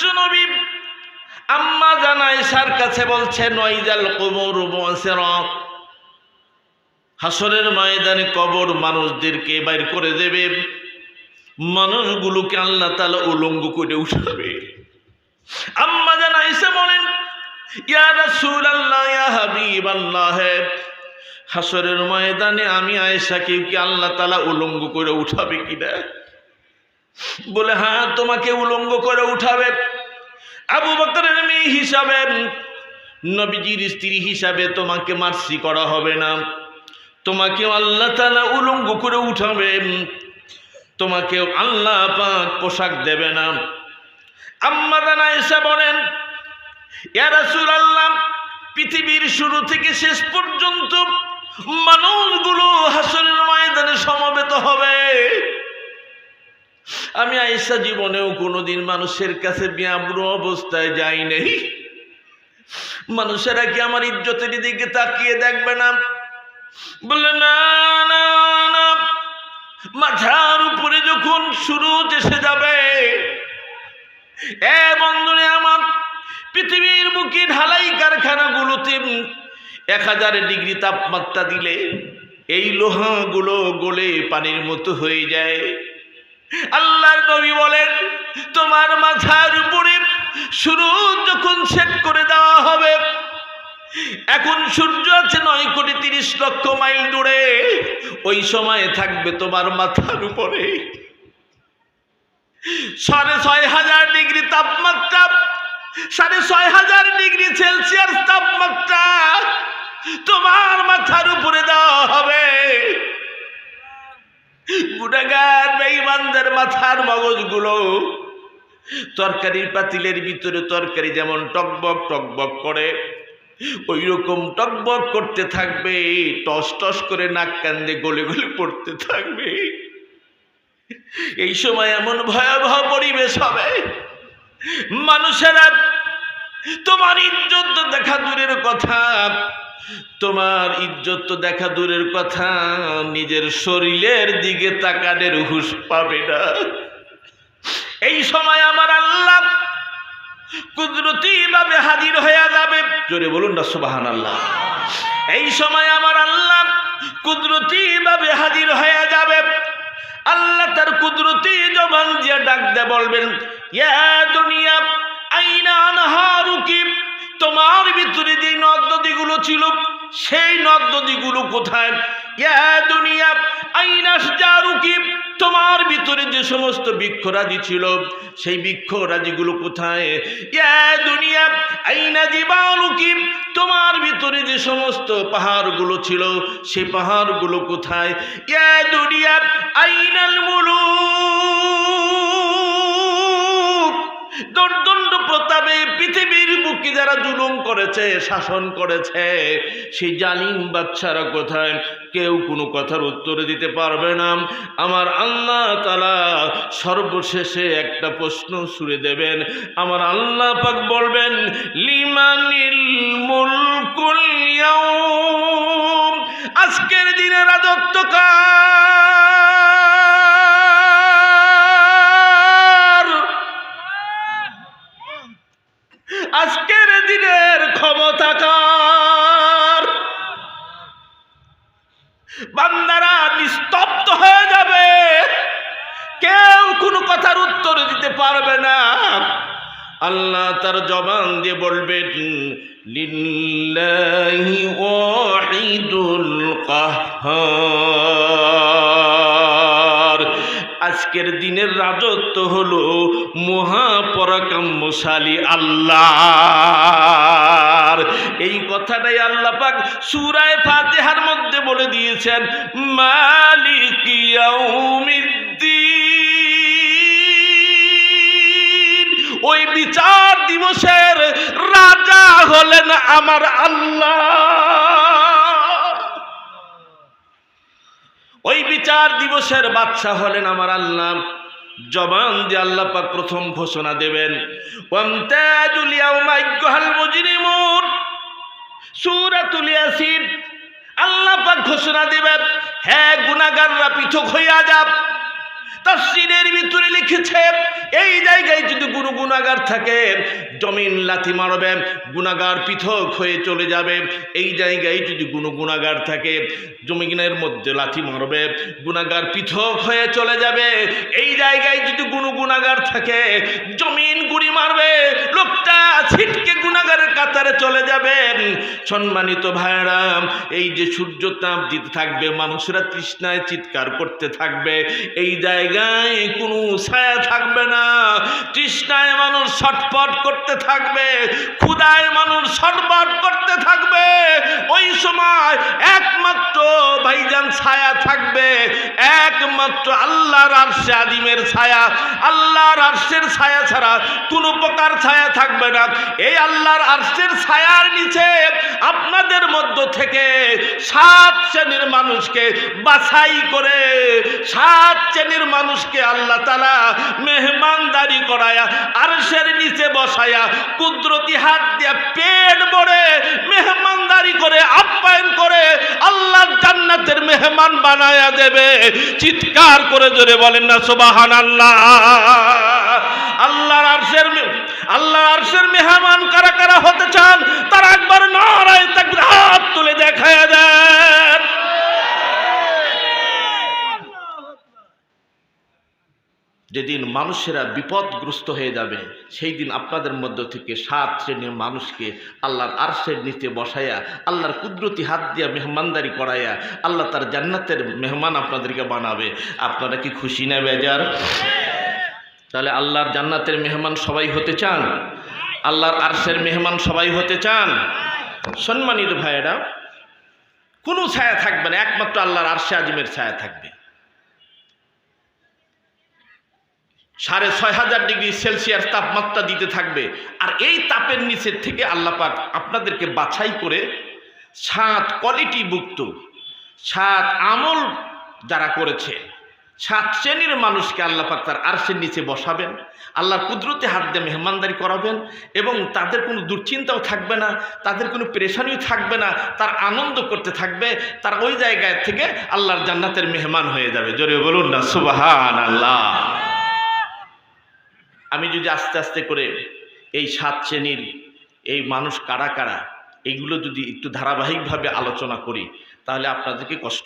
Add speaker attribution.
Speaker 1: বিশ্বনবী আম্মা জানায় সার কাছে বলছে নয়জাল কবর বসের হাসরের ময়দানে কবর মানুষদেরকে বাইর করে দেবে। মানুষগুলোকে আল্লাহ তালা উলঙ্গ করে উঠাবে। আম্মা জান আইসা বলেন, ইয়া রাসূল আল্লাহ ইয়া হাবিব আল্লাহ হাসরের ময়দানে আমি আয়েশাকে কি আল্লাহ তালা উলঙ্গ করে উঠাবে কিনা? বলে হ্যাঁ তোমাকে উলঙ্গ করে উঠাবে আবু বকরের মেয়ে হিসাবে। নবীজির স্ত্রী হিসাবে তোমাকে মার্সি করা হবে না। তোমাকে আল্লাহ তালা উলঙ্গ করে উঠাবে। তোমাকে আল্লাহ পাক পোশাক দেবে না। আম্মা দানা এসে বলেন আল্লাহ পৃথিবীর শুরু থেকে শেষ পর্যন্ত মানুষগুলো হাসনের আমি আয়েশা জীবনেও কোনোদিন মানুষের কাছে ব্যাব্র অবস্থায় যাই নেই। মানুষেরা কি আমার ইজ্জতের দিকে তাকিয়ে দেখবে না? বললে না না না। মাথার উপরে যখন শুরু এসে যাবে, এ বন্ধনে আমার পৃথিবীর বুকে ঢালাই কারখানাগুলোতে এক হাজার ডিগ্রি তাপমাত্রা দিলে এই লোহাগুলো গলে পানির মতো হয়ে যায়। আল্লাহর নবী বলেন, তোমার মাথার উপরে শুরু যখন সেট করে দেওয়া হবে, এখন সূর্য আছে নয় কোটি তিরিশ লক্ষ মাইল দূরে, ওই সময়ে থাকবে তোমার মাথার উপরে। সাড়ে ছয় হাজার ডিগ্রি তাপমাত্রা, সাড়ে ছয় হাজার ডিগ্রি সেলসিয়াস তাপমাত্রা, তোমার মাথার উপরে দেওয়া হবে গুণাগার বেঈমানদের মাথার মগজগুলো তরকারির পাতিলের ভিতরে তরকারি যেমন টকবক টকবক করে ওই রকম টকবক করতে থাকবে, টস টস করে নাক কান্দে গলে গলে পড়তে থাকবে। এই সময় এমন ভয়াবহ পরিবেশ হবে, মানুষেরা তোমার ইজ্জত দেখা দূরের কথা তোমার ইজ্জত তো দেখা দূরের কথা, নিজের শরীরের দিকে তাকানের হুশ পাবে না। এই সময় আমার আল্লাহ কুদরতি ভাবে হাজির হয়ে যাবে। জোরে বলুন না সুবাহান আল্লাহ এই সময় আমার আল্লাহ কুদরতি ভাবে হাজির হয়ে যাবে। আল্লাহ তার কুদরতি জবান ডাক দে বলবেন, ইয়া দুনিয়া, আইনা আনহারুকি, তোমার ভিতরে যে নদ সেই নদ নদীগুলো কোথায়? তোমার ভিতরে যে সমস্ত বৃক্ষরাজি ছিল, সেই বৃক্ষরাজিগুলো কোথায়? ইয়া দুনিয়া, আইনা জীবাণুকি তোমার ভিতরে যে সমস্ত পাহাড়গুলো ছিল পাহাড়গুলো কোথায়? আইনাল প্রতাপে পৃথিবীর বুকে যারা জুলুম করেছে, শাসন করেছে সেই জালিম বাচ্চারা কোথায়? কেউ কোনো কথার উত্তরে দিতে পারবে না। আমার আল্লাহ তালা সর্বশেষে একটা প্রশ্ন সুরে দেবেন। আমার আল্লাহ পাক বলবেন, লিমানিল মুলকুল আজকের দিনে রাজত্ব দিনের ক্ষমতা কার? বান্দারা নিস্তব্ধ হয়ে যাবে। কেউ কোনো কথার উত্তর দিতে পারবে না। আল্লাহ তার জবান দিয়ে বলবেন, লিল্লাহি ওয়াহিদুল কাহ্হার। আজকের দিনের রাজত্ব হলো মহাপরাকাম্যশালী আল্লাহ এই কথাটাই আল্লাহ পাক সূরায়ে ফাতিহার মধ্যে বলে দিয়েছেন, মালিক ইয়াউমিদ্দিন। ওই বিচার দিবসের রাজা হলেন আমার আল্লাহ। ওই বিচার দিবসের বাদশা হলেন আমার আল্লাহ। জবান দিয়ে আল্লাহ পাক প্রথম ঘোষণা দেবেন। আল্লাহ পাক ঘোষণা দিবেন হ্যাঁ গুনাহগাররা, পৃথক হইয়া যাক তাফসীরের ভিতরে লিখেছে, এই জায়গায় যদি গুণাগার থাকে জমিন লাথি মারবে, গুণাগার পৃথক হয়ে চলে যাবে। এই জায়গায় যদি কোনো গুণাগার থাকে, জমিনের মধ্যে লাথি মারবে, গুণাগার পৃথক হয়ে চলে যাবে। এই জায়গায় যদি কোনো গুণাগার থাকে, জমিন গুড়ি মারবে, লোকটা ছিটকে গুণাগারের কাতারে চলে যাবে। সম্মানিত ভাইরা এই যে সূর্য তাপ দিতে থাকবে, মানুষেরা তৃষ্ণায় চিৎকার করতে থাকবে, এই জায়গায় কোনো ছায়া থাকবে না। তৃষ্ণায় মানুষ ছটপট করতে থাকবে ক্ষুদায় মানুষ ছটপট করতে থাকবে। ওই সময় একমাত্র ভাইজান ছায়া থাকবে, একমাত্র আল্লাহর আরশে আদিমের ছায়া। আল্লাহর আরশের ছায়া ছাড়া কোনো প্রকার ছায়া থাকবে না। এই আল্লাহর আরশের ছায়ার নিচে আপনাদের মধ্য থেকে সাত শ্রেণির মানুষকে বাছাই করে, সাত শ্রেণির মানুষকে আল্লাহ তালা মেহমানদারি করায়া আরশের নিচে বসায়া কুদরতি হাত দিয়ে পেট ভরে মেহমানদারি করে, আপ্যায়ন করে আল্লাহ জান্নাতের মেহমান বানায়া দেবে। চিৎকার করে জোরে বলেন না সোবাহান আল্লাহ আল্লাহর আরশের আল্লাহর আরশের মেহমান কারা কারা হতে চান, তারা একবার নারায় তাকবীর হাত তুলে দেখায়া দেন। যেদিন মানুষেরা বিপদগ্রস্ত হয়ে যাবে, সেই দিন আপনাদের মধ্য থেকে সাত শ্রেণির মানুষকে আল্লাহর আরশের নিচে বসাইয়া আল্লাহর কুদরতি হাত দিয়া মেহমানদারি করাইয়া আল্লাহ তার জান্নাতের মেহমান আপনাদেরকে বানাবে। আপনারা কি খুশি না, বেজার? তাহলে আল্লাহর জান্নাতের মেহমান সবাই হতে চান? আল্লাহর আরশের মেহমান সবাই হতে চান? সম্মানিত ভাইয়েরা, কোনো ছায়া থাকবে না, একমাত্র আল্লাহর আরশে আজিমের ছায়া থাকবে। সাড়ে ছয় হাজার ডিগ্রি সেলসিয়াস তাপমাত্রা দিতে থাকবে। আর এই তাপের নিচের থেকে আল্লাহ পাক আপনাদেরকে বাছাই করে সাত কোয়ালিটি মুক্ত, সাত আমল যারা করেছে, সাত শ্রেণির মানুষকে আল্লাহ পাক তার আরশের নিচে বসাবেন, আল্লাহর কুদরতে হাত দিয়ে মেহমানদারি করাবেন এবং তাদের কোনো দুশ্চিন্তাও থাকবে না, তাদের কোনো পেরেশানিও থাকবে না, তার আনন্দ করতে থাকবে, তার ওই জায়গায় থেকে আল্লাহর জান্নাতের মেহমান হয়ে যাবে। জোরে বলুন না সুবাহান আল্লাহ আমি যদি আস্তে আস্তে করে এই সাত শ্রেণির এই মানুষ কারা কারা, এগুলো যদি একটু ধারাবাহিকভাবে আলোচনা করি, তাহলে আপনাদেরকে কষ্ট